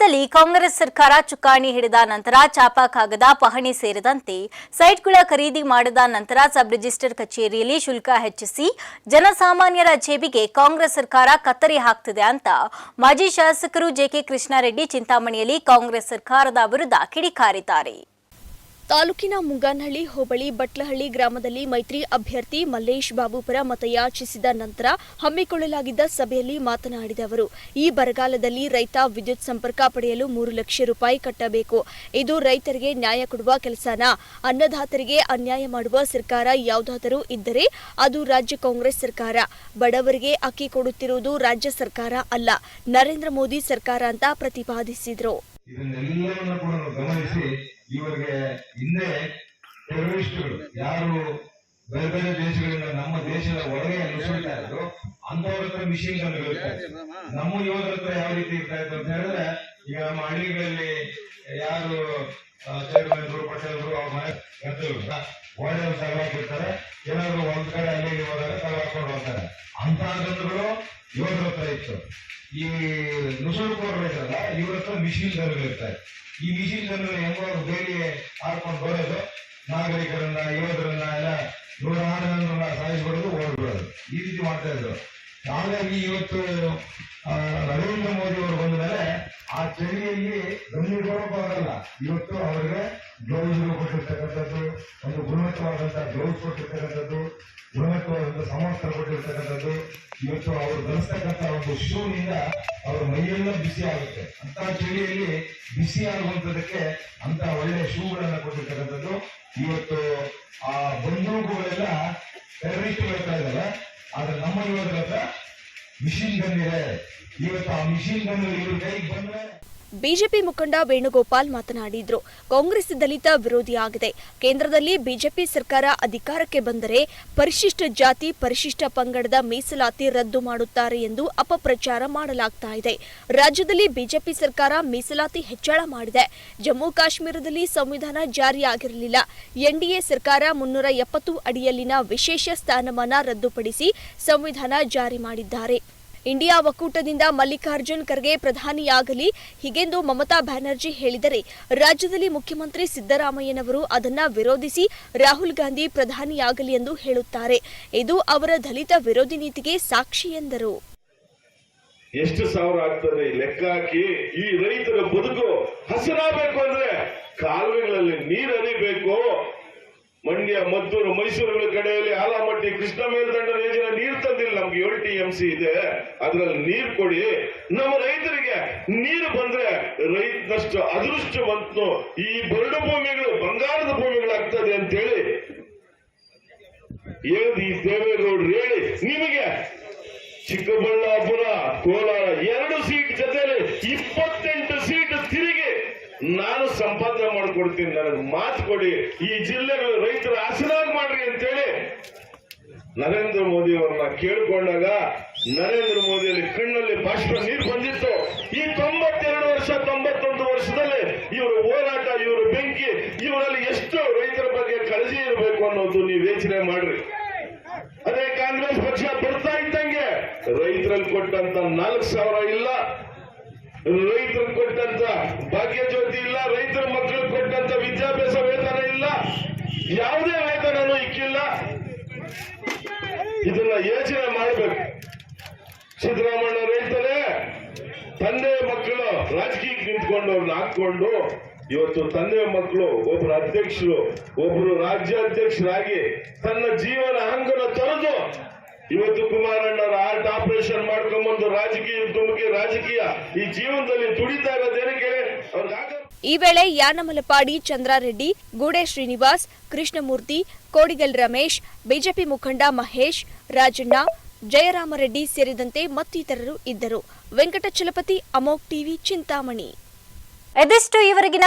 ರಾಜ್ಯದಲ್ಲಿ ಕಾಂಗ್ರೆಸ್ ಸರ್ಕಾರ ಚುಕ್ಕಾಣಿ ಹಿಡಿದ ನಂತರ ಚಾಪಾ ಕಾಗದ, ಪಹಣಿ ಸೇರಿದಂತೆ ಸೈಟ್ಗಳ ಖರೀದಿ ಮಾಡಿದ ನಂತರ ಸಬ್ ರಿಜಿಸ್ಟರ್ ಕಚೇರಿಯಲ್ಲಿ ಶುಲ್ಕ ಹೆಚ್ಚಿಸಿ ಜನಸಾಮಾನ್ಯರ ಜೇಬಿಗೆ ಕಾಂಗ್ರೆಸ್ ಸರ್ಕಾರ ಕತ್ತರಿ ಹಾಕ್ತಿದೆ ಅಂತ ಮಾಜಿ ಶಾಸಕರು ಜೆಕೆ ಕೃಷ್ಣಾರೆಡ್ಡಿ ಚಿಂತಾಮಣಿಯಲ್ಲಿ ಕಾಂಗ್ರೆಸ್ ಸರ್ಕಾರದ ವಿರುದ್ಧ ಕಿಡಿಕಾರಿದ್ದಾರೆ. ತಾಲೂಕಿನ ಮುಂಗಾನಹಳ್ಳಿ, ಹೋಬಳಿ, ಬಟ್ಲಹಳ್ಳಿ ಗ್ರಾಮದಲ್ಲಿ ಮೈತ್ರಿ ಅಭ್ಯರ್ಥಿ ಮಲ್ಲೇಶ್ ಬಾಬುಪುರ ಮತಯಾಚಿಸಿದ ನಂತರ ಹಮ್ಮಿಕೊಳ್ಳಲಾಗಿದ್ದ ಸಭೆಯಲ್ಲಿ ಮಾತನಾಡಿದ ಅವರು, ಈ ಬರಗಾಲದಲ್ಲಿ ರೈತ ವಿದ್ಯುತ್ ಸಂಪರ್ಕ ಪಡೆಯಲು ಮೂರು ಲಕ್ಷ ರೂಪಾಯಿ ಕಟ್ಟಬೇಕು. ಇದು ರೈತರಿಗೆ ನ್ಯಾಯ ಕೊಡುವ ಕೆಲಸನ? ಅನ್ನದಾತರಿಗೆ ಅನ್ಯಾಯ ಮಾಡುವ ಸರ್ಕಾರ ಯಾವುದಾದರೂ ಇದ್ದರೆ ಅದು ರಾಜ್ಯ ಕಾಂಗ್ರೆಸ್ ಸರ್ಕಾರ. ಬಡವರಿಗೆ ಅಕ್ಕಿ ಕೊಡುತ್ತಿರುವುದು ರಾಜ್ಯ ಸರ್ಕಾರ ಅಲ್ಲ. ನರೇಂದ್ರ ಮೋದಿ ಸರ್ಕಾರ ಅಂತ ಪ್ರತಿಪಾದಿಸಿದರು. ಇದನ್ನೆಲ್ಲವನ್ನ ಕೂಡ ಗಮನಿಸಿ ಇವರಿಗೆ ಹಿಂದೆ ಟೆರರಿಸ್ಟ್ಗಳು ಯಾರು ಬೇರೆ ಬೇರೆ ದೇಶಗಳಿಂದ ನಮ್ಮ ದೇಶದ ಒಳಗೆ ನುಸುಳ್ತಾ ಇದ್ರು ಅಂತವ್ರ ಹತ್ರ ಮಿಷಿನ್ ಇರುತ್ತೆ ನಮ್ಮ ಯುವಕರ ಹತ್ರ ಯಾವ ರೀತಿ ಇರ್ತಾ ಇತ್ತು ಅಂತ ಹೇಳಿದ್ರೆ, ಈಗ ನಮ್ಮ ಹಳ್ಳಿಗಳಲ್ಲಿ ಯಾರು ಚೇರ್ಮನ್ರು ಪಟೇಲ್ರು ಅವ್ರ ಮನೆ ಗದ್ದಲು ಒಳ್ಳೆ ತಗೊಳಕಿರ್ತಾರೆ ಏನಾದ್ರು ಒಂದ್ ಕಡೆ ಅಲ್ಲಿ ಇಲ್ಲಿ ಹೋದಾಗ ತಗೊಳ್ಕೊಂಡು ಹೋಗ್ತಾರೆ ಅಂತ ಗಂಧಗಳು ಯುವಕರ ಹತ್ರ ಇತ್ತು ಈ ನುಸುಳುಕೋರು ಇದ್ರಲ್ಲ ಇವ್ರ ಹತ್ರ ಮಿಷಿನ್ ಗನ್ಗಳು ಇರ್ತಾರೆ ಈ ಮಿಷಿನ್ ಜನರು ಹೆಂಗೋ ಬೇಲಿ ಹಾಕೊಂಡು ಬರೋದು ನಾಗರಿಕರನ್ನ ಯುವಕರನ್ನ ಎಲ್ಲ ನೂರಾರು ಜನರನ್ನ ಸಾಯಿಸ್ಬಿಡೋದು ಓಡ್ಬಿಡೋದು ಈ ರೀತಿ ಮಾಡ್ತಾ ಇದ್ರು. ಹಾಗಾಗಿ ಇವತ್ತು ನರೇಂದ್ರ ಮೋದಿ ಅವರು ಬಂದ ಮೇಲೆ ಆ ಚಳಿಯಲ್ಲಿ ಗಮನಿಸೋಕ್ಕಾಗಲ್ಲ ಇವತ್ತು ಅವರಿಗೆ ಗ್ಲೌಸ್ ಕೊಟ್ಟಿರ್ತಕ್ಕಂಥದ್ದು ಒಂದು ಗುಣಮಟ್ಟವಾದಂತಹ ಗ್ಲೌಸ್ ಕೊಟ್ಟಿರ್ತಕ್ಕಂಥದ್ದು ಗುಣಮಟ್ಟವಾದಂತಹ ಸಮವಸ್ತ್ರ ಕೊಟ್ಟಿರ್ತಕ್ಕಂಥದ್ದು. ಇವತ್ತು ಅವರು ಧರಿಸ್ತಕ್ಕಂಥ ಒಂದು ಶೂನಿಂದ ಅವರ ಮೈಯೆಲ್ಲ ಬಿಸಿ ಆಗುತ್ತೆ. ಅಂತ ಚಳಿಯಲ್ಲಿ ಬಿಸಿ ಆಗುವಂತದಕ್ಕೆ ಅಂತ ಒಳ್ಳೆ ಶೂಗಳನ್ನ ಕೊಟ್ಟಿರ್ತಕ್ಕಂಥದ್ದು. ಇವತ್ತು ಆ ಬಂದೂಕುಗಳೆಲ್ಲ ಟೆರರಿಸ್ಟ್ ಬರ್ತಾ ಇದಾವೆ ಆದ್ರೆ ನಮ್ಮ ಹತ್ರ ಮಿಷಿನ್ ಗನ್ ಇದೆ. ಇವತ್ತು ಆ ಮಿಷಿನ್ ಗನ್ ಇವ್ರ ಕೈಗೆ ಬಂದ್ರೆ ಬಿಜೆಪಿ ಮುಖಂಡ ವೇಣುಗೋಪಾಲ್ ಮಾತನಾಡಿದ್ರು. ಕಾಂಗ್ರೆಸ್ ದಲಿತ ವಿರೋಧಿಯಾಗಿದೆ ಕೇಂದ್ರದಲ್ಲಿ ಬಿಜೆಪಿ ಸರ್ಕಾರ ಅಧಿಕಾರಕ್ಕೆ ಬಂದರೆ ಪರಿಶಿಷ್ಟ ಜಾತಿ, ಪರಿಶಿಷ್ಟ ಪಂಗಡದ ಮೀಸಲಾತಿ ರದ್ದು ಮಾಡುತ್ತಾರೆ ಎಂದು ಅಪಪ್ರಚಾರ ಮಾಡಲಾಗ್ತಾ ಇದೆ. ರಾಜ್ಯದಲ್ಲಿ ಬಿಜೆಪಿ ಸರ್ಕಾರ ಮೀಸಲಾತಿ ಹೆಚ್ಚಳ ಮಾಡಿದೆ. ಜಮ್ಮು ಕಾಶ್ಮೀರದಲ್ಲಿ ಸಂವಿಧಾನ ಜಾರಿಯಾಗಿರಲಿಲ್ಲ. ಎನ್ಡಿಎ ಸರ್ಕಾರ ಮುನ್ನೂರ ಎಪ್ಪತ್ತು ಅಡಿಯಲ್ಲಿನ ವಿಶೇಷ ಸ್ಥಾನಮಾನ ರದ್ದುಪಡಿಸಿ ಸಂವಿಧಾನ ಜಾರಿ ಮಾಡಿದ್ದಾರೆ. ಇಂಡಿಯಾ ಒಕ್ಕೂಟದಿಂದ ಮಲ್ಲಿಕಾರ್ಜುನ್ ಖರ್ಗೆ ಪ್ರಧಾನಿಯಾಗಲಿ. ಹೀಗೆಂದು ಮಮತಾ ಬ್ಯಾನರ್ಜಿ ಹೇಳಿದರೆ, ರಾಜ್ಯದಲ್ಲಿ ಮುಖ್ಯಮಂತ್ರಿ ಸಿದ್ದರಾಮಯ್ಯನವರು ಅದನ್ನ ವಿರೋಧಿಸಿ ರಾಹುಲ್ ಗಾಂಧಿ ಪ್ರಧಾನಿಯಾಗಲಿ ಎಂದು ಹೇಳುತ್ತಾರೆ. ಇದು ಅವರ ದಲಿತ ವಿರೋಧಿ ನೀತಿಗೆ ಸಾಕ್ಷಿ ಎಂದರು. ಎಷ್ಟು ಸಾವಿರ ಆಗ್ತದೆ ಲೆಕ್ಕ ಹಾಕಿ ಈ ರೈತರ ಬದುಕು ಹಸಿರಾಗಬೇಕು ಅಂದ್ರೆ ಕಾಲುವೆಗಳಲ್ಲಿ ನೀರು ಹರಿಬೇಕು ಮಂಡ್ಯ, ಮದ್ದೂರು, ಮೈಸೂರುಗಳ ಕಡೆಯಲ್ಲಿ ಆಲಮಟ್ಟಿ, ಕೃಷ್ಣ ಮೇಲ್ದಂಡ ರೇಜಿನ ನೀರ್ ತಂದಿಲ್ಲ. ನಮ್ಗೆ ಏಳು ಟಿ ಎಂ ಸಿ ಇದೆ. ಅದ್ರಲ್ಲಿ ನೀರು ಕೊಡಿ. ನಮ್ಮ ರೈತರಿಗೆ ನೀರು ಬಂದ್ರೆ ರೈತನಷ್ಟು ಅದೃಷ್ಟವಂತ ಈ ಬರಡು ಭೂಮಿಗಳು, ಬಂಗಾರದ ಭೂಮಿಗಳಾಗ್ತದೆ ಅಂತ ಹೇಳಿ ಈ ದೇವೇಗೌಡರು ಹೇಳಿ. ನಿಮಗೆ ಚಿಕ್ಕಬಳ್ಳಾಪುರ, ಕೋಲಾರ ಎರಡು ಸೀಟ್ ಜೊತೆಯಲ್ಲಿ ಇಪ್ಪತ್ತೆಂಟು ಸೀಟ್ ನಾನು ಸಂಪಾದನೆ ಮಾಡಿಕೊಡ್ತೀನಿ, ನನಗೆ ಮಾತು ಕೊಡಿ, ಈ ಜಿಲ್ಲೆಗಳು ರೈತರ ಹಸನಾಗಿ ಮಾಡ್ರಿ ಅಂತೇಳಿ ನರೇಂದ್ರ ಮೋದಿ ಅವ್ರನ್ನ ಕೇಳಿಕೊಂಡಾಗ ನರೇಂದ್ರ ಮೋದಿಯಲ್ಲಿ ಕಣ್ಣಲ್ಲಿ ಭಾಷಣ ನೀರು ಬಂದಿತ್ತು. ಈ ತೊಂಬತ್ತೆರಡು ವರ್ಷ, ತೊಂಬತ್ತೊಂದು ವರ್ಷದಲ್ಲಿ ಇವರು ಹೋರಾಟ, ಇವರು ಬೆಂಕಿ, ಇವರಲ್ಲಿ ಎಷ್ಟು ರೈತರ ಬಗ್ಗೆ ಕಳಜಿ ಇರಬೇಕು ಅನ್ನೋದು ನೀವು ಯೋಚನೆ ಮಾಡ್ರಿ. ಅದೇ ಕಾಂಗ್ರೆಸ್ ಪಕ್ಷ ಬರ್ತಾ ಇದ್ದಂಗೆ ರೈತರಲ್ಲಿ ಕೊಟ್ಟಂತ ನಾಲ್ಕು ಸಾವಿರ ಇಲ್ಲ. ರೈತರಿಗೆ ಕೊಟ್ಟಂತ ಭಾಗ್ಯ ಜ್ಯೋತಿ ಇಲ್ಲ, ರೈತರ ಮಕ್ಕಳು ಕೊಟ್ಟಂತ ವಿದ್ಯಾಭ್ಯಾಸ ವೇತನ ಇಲ್ಲ, ಯಾವುದೇ ವೇತನನೂ ಇಕ್ಕಿಲ್ಲ. ಇದನ್ನ ಯೋಚನೆ ಮಾಡಬೇಕು. ಸಿದ್ದರಾಮಣ್ಣ ರೈತರೇ ತಂದೆ ಮಕ್ಕಳು ರಾಜಕೀಯಕ್ಕೆ ನಿಂತ್ಕೊಂಡು ಅವ್ರನ್ನ ಹಾಕೊಂಡು ಇವತ್ತು ತಂದೆ ಮಕ್ಕಳು ಒಬ್ಬರು ಅಧ್ಯಕ್ಷರು ಒಬ್ಬರು ರಾಜ್ಯಾಧ್ಯಕ್ಷರಾಗಿ ತನ್ನ ಜೀವನ ಹಂಗನ ಇವತ್ತು ಕುಮಾರಣ್ಣವರ ಹಾರ್ಟ್ ಆಪರೇಷನ್ ಮಾಡ್ಕೊಂಬಂದು ರಾಜಕೀಯ ಧುಮುಕಿ ರಾಜಕೀಯ ಈ ಜೀವನದಲ್ಲಿ ದುಡಿತಾ ಇರೋದೇನಕ್ಕೆ ಅವ್ರಿಗೆ ಈ ವೇಳೆ ಯಾನಮಲಪಾಡಿ ಚಂದ್ರಾರೆಡ್ಡಿ ಗೂಡೆ ಶ್ರೀನಿವಾಸ್ ಕೃಷ್ಣಮೂರ್ತಿ ಕೋಡಿಗಲ್ ರಮೇಶ್ ಬಿಜೆಪಿ ಮುಖಂಡ ಮಹೇಶ್ ರಾಜಣ್ಣ ಜಯರಾಮರೆಡ್ಡಿ ಸೇರಿದಂತೆ ಮತ್ತಿತರರು ಇದ್ದರು. ವೆಂಕಟಚಲಪತಿ ಅಮೋಕ್ ಟಿವಿ ಚಿಂತಾಮಣಿ. ಎದಿಷ್ಟು ಇವರೆಗಿನ